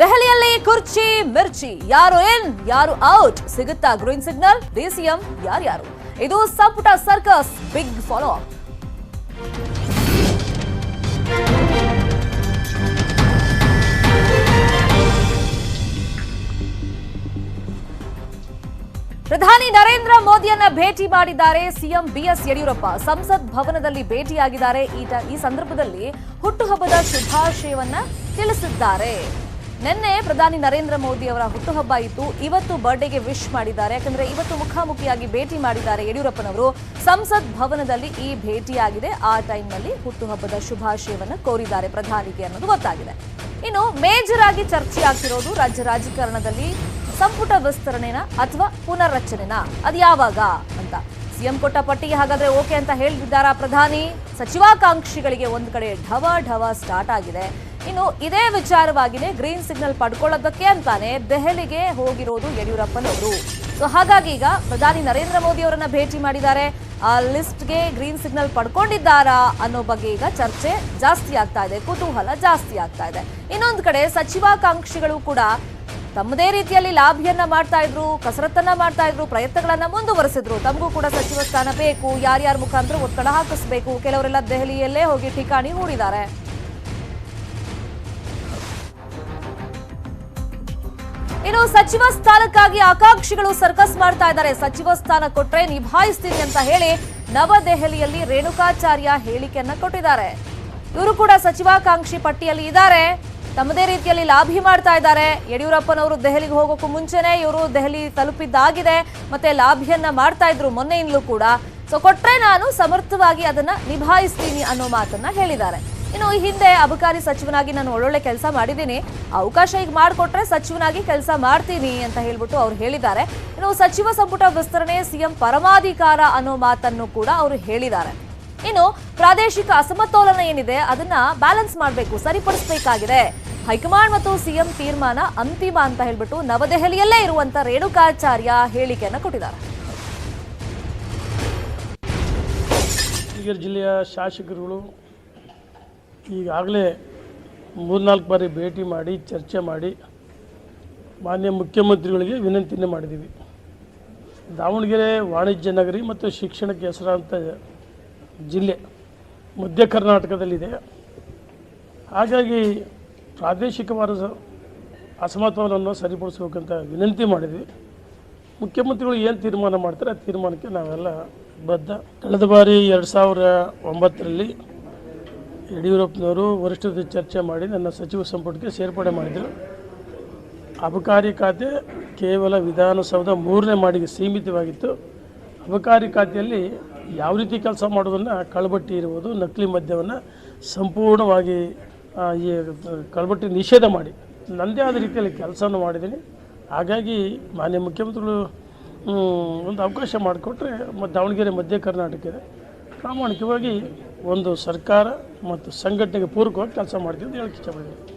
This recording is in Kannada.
ದೆಹಲಿಯಲ್ಲಿ ಕುರ್ಚಿ, ಮಿರ್ಚಿ, ಯಾರು ಇನ್ ಯಾರು ಔಟ್ ಸಿಗುತ್ತಾ ಗ್ರೀನ್ ಸಿಗ್ನಲ್ ಡಿಸಿಎಂ ಯಾರ್ಯಾರು ಇದು ಸಂಪುಟ ಸರ್ಕಸ್ ಬಿಗ್ ಫಾಲೋ ಪ್ರಧಾನಿ ನರೇಂದ್ರ ಮೋದಿಯನ್ನ ಭೇಟಿ ಮಾಡಿದ್ದಾರೆ ಸಿಎಂ ಬಿಎಸ್ ಯಡಿಯೂರಪ್ಪ. ಸಂಸತ್ ಭವನದಲ್ಲಿ ಭೇಟಿಯಾಗಿದ್ದಾರೆ. ಈ ಸಂದರ್ಭದಲ್ಲಿ ಹುಟ್ಟುಹಬ್ಬದ ಶುಭಾಶಯವನ್ನ ತಿಳಿಸಿದ್ದಾರೆ. ನಿನ್ನೆ ಪ್ರಧಾನಿ ನರೇಂದ್ರ ಮೋದಿ ಅವರ ಹುಟ್ಟುಹಬ್ಬ ಇತ್ತು ಇವತ್ತು ಬರ್ಡೇಗೆ ವಿಶ್ ಮಾಡಿದ್ದಾರೆ. ಯಾಕಂದ್ರೆ ಇವತ್ತು ಮುಖಾಮುಖಿಯಾಗಿ ಭೇಟಿ ಮಾಡಿದ್ದಾರೆ ಯಡಿಯೂರಪ್ಪನವರು. ಸಂಸತ್ ಭವನದಲ್ಲಿ ಈ ಭೇಟಿಯಾಗಿದೆ. ಆ ಟೈಮ್ನಲ್ಲಿ ಹುಟ್ಟುಹಬ್ಬದ ಶುಭಾಶಯವನ್ನು ಕೋರಿದ್ದಾರೆ ಪ್ರಧಾನಿಗೆ ಅನ್ನೋದು ಗೊತ್ತಾಗಿದೆ. ಇನ್ನು ಮೇಜರ್ ಆಗಿ ಚರ್ಚೆ ಆಗ್ತಿರೋದು ರಾಜ್ಯ ರಾಜಕಾರಣದಲ್ಲಿ ಸಂಪುಟ ವಿಸ್ತರಣೆನ ಅಥವಾ ಪುನರ್ರಚನೆನ? ಅದು ಯಾವಾಗ ಅಂತ. ಸಿಎಂ ಕೊಟ್ಟ ಪಟ್ಟಿಗೆ ಹಾಗಾದ್ರೆ ಓಕೆ ಅಂತ ಹೇಳಿದ್ದಾರಾ ಪ್ರಧಾನಿ? ಸಚಿವಾಕಾಂಕ್ಷಿಗಳಿಗೆ ಒಂದು ಕಡೆ ಢವ ಢವ ಸ್ಟಾರ್ಟ್ ಆಗಿದೆ. ಇನ್ನು ಇದೇ ವಿಚಾರವಾಗಿನೇ ಗ್ರೀನ್ ಸಿಗ್ನಲ್ ಪಡ್ಕೊಳ್ಳೋದಕ್ಕೆ ಅಂತಾನೆ ದೆಹಲಿಗೆ ಹೋಗಿರೋದು ಯಡಿಯೂರಪ್ಪನವರು. ಸೊ ಹಾಗಾಗಿ ಈಗ ಪ್ರಧಾನಿ ನರೇಂದ್ರ ಮೋದಿ ಅವರನ್ನ ಭೇಟಿ ಮಾಡಿದ್ದಾರೆ. ಆ ಲಿಸ್ಟ್ಗೆ ಗ್ರೀನ್ ಸಿಗ್ನಲ್ ಪಡ್ಕೊಂಡಿದ್ದಾರಾ ಅನ್ನೋ ಬಗ್ಗೆ ಈಗ ಚರ್ಚೆ ಜಾಸ್ತಿ ಆಗ್ತಾ ಇದೆ. ಕುತೂಹಲ ಜಾಸ್ತಿ ಆಗ್ತಾ ಇದೆ. ಇನ್ನೊಂದು ಕಡೆ ಸಚಿವಾಕಾಂಕ್ಷಿಗಳು ಕೂಡ ತಮ್ಮದೇ ರೀತಿಯಲ್ಲಿ ಲಾಭಿಯನ್ನ ಮಾಡ್ತಾ ಇದ್ರು, ಕಸರತ್ತನ್ನ ಮಾಡ್ತಾ ಇದ್ರು, ಪ್ರಯತ್ನಗಳನ್ನ ಮುಂದುವರೆಸಿದ್ರು. ತಮಗೂ ಕೂಡ ಸಚಿವ ಸ್ಥಾನ ಬೇಕು. ಯಾರ್ಯಾರ ಮುಖಾಂತರ ಒತ್ತಡ ಹಾಕಿಸ್ಬೇಕು. ಕೆಲವರೆಲ್ಲ ದೆಹಲಿಯಲ್ಲೇ ಹೋಗಿ ಠಿಕಾಣಿ ಹೂಡಿದ್ದಾರೆ. ಇನ್ನು ಸಚಿವ ಸ್ಥಾನಕ್ಕಾಗಿ ಆಕಾಂಕ್ಷಿಗಳು ಸರ್ಕಸ್ ಮಾಡ್ತಾ ಇದ್ದಾರೆ. ಸಚಿವ ಸ್ಥಾನ ಕೊಟ್ರೆ ನಿಭಾಯಿಸ್ತೀನಿ ಅಂತ ಹೇಳಿ ನವದೆಹಲಿಯಲ್ಲಿ ರೇಣುಕಾಚಾರ್ಯ ಹೇಳಿಕೆಯನ್ನ ಕೊಟ್ಟಿದ್ದಾರೆ. ಇವರು ಕೂಡ ಸಚಿವಾಕಾಂಕ್ಷಿ ಪಟ್ಟಿಯಲ್ಲಿ ಇದ್ದಾರೆ. ತಮ್ಮದೇ ರೀತಿಯಲ್ಲಿ ಲಾಭಿ ಮಾಡ್ತಾ ಇದ್ದಾರೆ. ಯಡಿಯೂರಪ್ಪನವರು ದೆಹಲಿಗೆ ಹೋಗೋಕ್ಕೂ ಮುಂಚೆನೆ ಇವರು ದೆಹಲಿ ತಲುಪಿದ್ದಾಗಿದೆ. ಮತ್ತೆ ಲಾಭಿಯನ್ನ ಮಾಡ್ತಾ ಇದ್ರು ಮೊನ್ನೆಯಿಂದಲೂ ಕೂಡ. ಸೊ ಕೊಟ್ರೆ ನಾನು ಸಮರ್ಥವಾಗಿ ಅದನ್ನ ನಿಭಾಯಿಸ್ತೀನಿ ಅನ್ನೋ ಮಾತನ್ನ ಹೇಳಿದ್ದಾರೆ. ಇನ್ನು ಹಿಂದೆ ಅಬಕಾರಿ ಸಚಿವನಾಗಿ ನಾನು ಒಳ್ಳೊಳ್ಳೆ ಕೆಲಸ ಮಾಡಿದ್ದೀನಿ. ಅವಕಾಶ ಈಗ ಮಾಡಿಕೊಟ್ರೆ ಸಚಿವನಾಗಿ ಕೆಲಸ ಮಾಡ್ತೀನಿ ಅಂತ ಹೇಳ್ಬಿಟ್ಟು ಅವ್ರು ಹೇಳಿದ್ದಾರೆ. ಇನ್ನು ಸಚಿವ ಸಂಪುಟ ವಿಸ್ತರಣೆ, ಸಿಎಂ ಪರಮಾಧಿಕಾರ ಅನ್ನೋ ಮಾತನ್ನು ಕೂಡ ಅವರು ಹೇಳಿದ್ದಾರೆ. ಇನ್ನು ಪ್ರಾದೇಶಿಕ ಅಸಮತೋಲನ ಏನಿದೆ, ಅದನ್ನ ಬ್ಯಾಲೆನ್ಸ್ ಮಾಡಬೇಕು, ಸರಿಪಡಿಸಬೇಕಾಗಿದೆ. ಹೈಕಮಾಂಡ್ ಮತ್ತು ಸಿಎಂ ತೀರ್ಮಾನ ಅಂತಿಮ ಅಂತ ಹೇಳ್ಬಿಟ್ಟು ನವದೆಹಲಿಯಲ್ಲೇ ಇರುವಂತ ರೇಣುಕಾಚಾರ್ಯ ಹೇಳಿಕೆಯನ್ನು ಕೊಟ್ಟಿದ್ದಾರೆ. ಜಿಲ್ಲೆಯ ಶಾಸಕರುಗಳು ಈಗಾಗಲೇ ಮೂರ್ನಾಲ್ಕು ಬಾರಿ ಭೇಟಿ ಮಾಡಿ, ಚರ್ಚೆ ಮಾಡಿ ಮಾನ್ಯ ಮುಖ್ಯಮಂತ್ರಿಗಳಿಗೆ ವಿನಂತಿಯನ್ನು ಮಾಡಿದ್ದೀವಿ. ದಾವಣಗೆರೆ ವಾಣಿಜ್ಯ ನಗರಿ ಮತ್ತು ಶಿಕ್ಷಣಕ್ಕೆ ಹೆಸರಾದಂಥ ಜಿಲ್ಲೆ ಮಧ್ಯ ಕರ್ನಾಟಕದಲ್ಲಿದೆ. ಹಾಗಾಗಿ ಪ್ರಾದೇಶಿಕವಾದ ಅಸಮತೋಲನವನ್ನು ಸರಿಪಡಿಸ್ಬೇಕಂತ ವಿನಂತಿ ಮಾಡಿದ್ವಿ. ಮುಖ್ಯಮಂತ್ರಿಗಳು ಏನು ತೀರ್ಮಾನ ಮಾಡ್ತಾರೆ ಆ ತೀರ್ಮಾನಕ್ಕೆ ನಾವೆಲ್ಲ ಬದ್ಧ. ಕಳೆದ ಬಾರಿ ಎರಡು ಸಾವಿರ ಒಂಬತ್ತರಲ್ಲಿ ಯಡಿಯೂರಪ್ಪನವರು ವರಿಷ್ಠರ ಜೊತೆ ಚರ್ಚೆ ಮಾಡಿ ನನ್ನ ಸಚಿವ ಸಂಪುಟಕ್ಕೆ ಸೇರ್ಪಡೆ ಮಾಡಿದರು. ಅಬಕಾರಿ ಖಾತೆ ಕೇವಲ ವಿಧಾನಸೌಧ ಮೂರನೇ ಮಾಡಿಗೆ ಸೀಮಿತವಾಗಿತ್ತು. ಅಬಕಾರಿ ಖಾತೆಯಲ್ಲಿ ಯಾವ ರೀತಿ ಕೆಲಸ ಮಾಡೋದನ್ನು ಕಳಬಟ್ಟಿ ಇರುವುದು, ನಕಲಿ ಮದ್ಯವನ್ನು ಸಂಪೂರ್ಣವಾಗಿ ಈ ಕಳಬಟ್ಟಿ ನಿಷೇಧ ಮಾಡಿ. ನನ್ನದೇ ಆದ ರೀತಿಯಲ್ಲಿ ಕೆಲಸವನ್ನು ಮಾಡಿದ್ದೀನಿ. ಹಾಗಾಗಿ ಮಾನ್ಯ ಮುಖ್ಯಮಂತ್ರಿಗಳು ಒಂದು ಅವಕಾಶ ಮಾಡಿಕೊಟ್ರೆ ದಾವಣಗೆರೆ ಮಧ್ಯ ಕರ್ನಾಟಕದ ಪ್ರಾಮಾಣಿಕವಾಗಿ ಒಂದು ಸರ್ಕಾರ ಮತ್ತು ಸಂಘಟನೆಗೆ ಪೂರಕವಾಗಿ ಕೆಲಸ ಮಾಡ್ತೀವಿ ಅಂತ ಹೇಳಕ್ಕೆ ಇಷ್ಟಪಡ್ತೀನಿ.